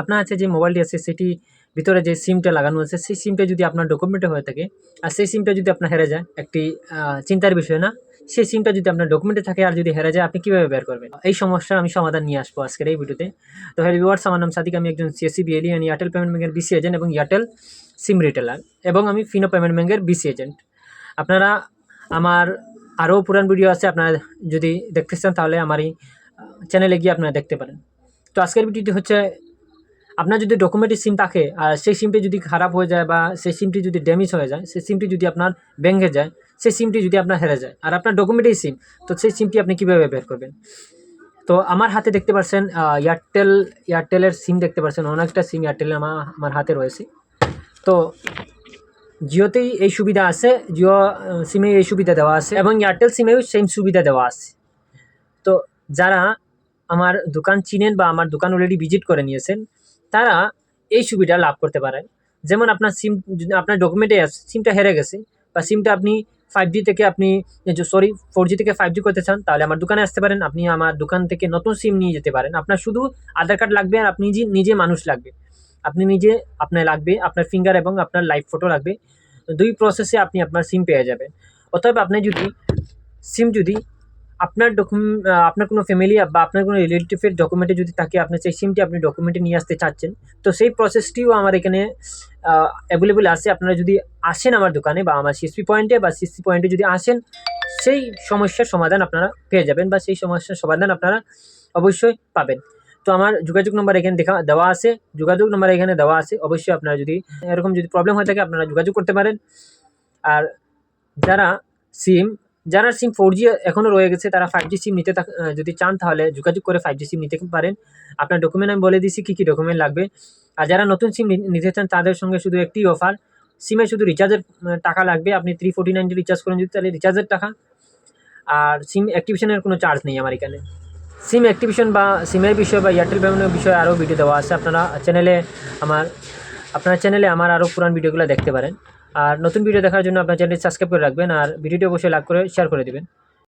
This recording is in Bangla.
আপনার আছে যে মোবাইলটি আছে, সেটি ভিতরে যে সিমটা লাগানো আছে, সেই সিমটা যদি আপনার ডকুমেন্টে হয়ে থাকে, আর সেই সিমটা যদি আপনার হেরে যায়, একটি চিন্তার বিষয় না, সেই সিমটা যদি আপনার ডকুমেন্টে থাকে আর যদি হেরে যায়, আপনি কীভাবে বের করবেন? এই সমস্যার আমি সমাধান নিয়ে আসব আজকের এই ভিডিওতে তো। হ্যালো ভিউয়ার্স আমার নাম সাদিক, আমি একজন সিএসসি বিএলি আমি এয়ারটেল পেমেন্ট ব্যাঙ্কের বিসি এজেন্ট এবং এয়ারটেল সিম রিটেলার এবং আমি ফিনো পেমেন্ট ব্যাঙ্কের বিসি এজেন্ট আপনারা আমার আরও পুরান ভিডিও আছে, আপনারা যদি দেখতে চান, তাহলে আমার এই চ্যানেলে গিয়ে আপনারা দেখতে পারেন। তো আজকের ভিডিওটি হচ্ছে আপনার যদি ডকুমেন্টের সিম থাকে, আর সেই সিমটি যদি খারাপ হয়ে যায় বা সেই সিমটি যদি ড্যামেজ হয়ে যায়, সেই সিমটি যদি আপনার ব্যাঙ্কে যায়, সেই সিমটি যদি আপনার হেরে যায়, আর আপনার ডকুমেন্টেই সিম তো সেই সিমটি আপনি কীভাবে বের করবেন? তো আমার হাতে দেখতে পাচ্ছেন এয়ারটেল এয়ারটেলের সিম দেখতে পাচ্ছেন অনেকটা সিম এয়ারটেলের আমার আমার হাতে রয়েছে। তো জিওতেই এই সুবিধা আছে, জিও সিমে এই সুবিধা দেওয়া আছে, এবং এয়ারটেল সিমেও সেম সুবিধা দেওয়া আছে। তো যারা আমার দোকান চিনেন বা আমার দোকান অলরেডি ভিজিট করে নিয়েছেন তারা এই সুবিধা লাভ করতে পারেন। যেমন আপনার সিম আপনার ডকুমেন্টে সিমটা হেরে গেছে, বা সিমটা আপনি ফাইভ জি থেকে আপনি সরি ফোর জি থেকে ফাইভ জি করতে চান, তাহলে আমার দোকানে আসতে পারেন, আপনি আমার দোকান থেকে নতুন সিম নিয়ে যেতে পারেন। আপনার শুধু আধার কার্ড লাগবে আর আপনি নিজে নিজে মানুষ লাগবে। আপনি নিজে, আপনার লাগবে, আপনার ফিঙ্গার এবং আপনার লাইভ ফটো লাগবে। দুই প্রসেসে আপনি আপনার সিম পেয়ে যাবেন। অতএব আপনি যদি সিম যদি আপনার ডকুমেন্ট আপনার কোনো ফ্যামিলি বা আপনার কোনো রিলেটিভের ডকুমেন্টে যদি থাকে, আপনি সেই সিমটি আপনি ডকুমেন্টে নিয়ে আসতে চাচ্ছেন, তো সেই প্রসেসটিও আমার এখানে অ্যাভেলেবেল আছে। আপনারা যদি আসেন আমার দোকানে বা আমার সিএসপি পয়েন্টে বা সিএসপি পয়েন্টে যদি আসেন, সেই সমস্যার সমাধান আপনারা পেয়ে যাবেন বা সেই সমস্যার সমাধান আপনারা অবশ্যই পাবেন। তো আমার যোগাযোগ নম্বর এখানে দেখা, দেওয়া আছে। যোগাযোগ নম্বর এখানে দেওয়া আছে। অবশ্যই আপনারা যদি এরকম যদি প্রবলেম হয়ে থাকে, আপনারা যোগাযোগ করতে পারেন। আর যারা সিম যারা সিম ফোর জি এখনও রয়ে গেছে, তারা ফাইভ জি সিম নিতে যদি চান তাহলে যোগাযোগ করে ফাইভ জি সিম নিতে পারেন। আপনার ডকুমেন্ট আমি বলে দিচ্ছি কী কী ডকুমেন্ট লাগবে। আর যারা নতুন সিম নিতে চান, তাদের সঙ্গে শুধু একটি অফার সিমে শুধু রিচার্জের টাকা লাগবে। আপনি থ্রি ফোর্টি নাইনটি রিচার্জ করেন, যদি তাহলে রিচার্জের টাকা। আর সিম অ্যাক্টিভেশনের কোনো চার্জ নেই আমার এখানে। সিম অ্যাক্টিভেশন বা সিমের বিষয় বা এয়ারটেল পেমেন্টের বিষয়ে আরও ভিডিও দেওয়া আছে। আপনারা চ্যানেলে আমার আপনার চ্যানেলে আমার আরও পুরান ভিডিওগুলো দেখতে পারেন। আর নতুন ভিডিও দেখার জন্য আপনার চ্যানেলটি সাবস্ক্রাইব করে রাখবেন আর ভিডিওটি অবশ্যই লাইক করে শেয়ার করে দেবেন।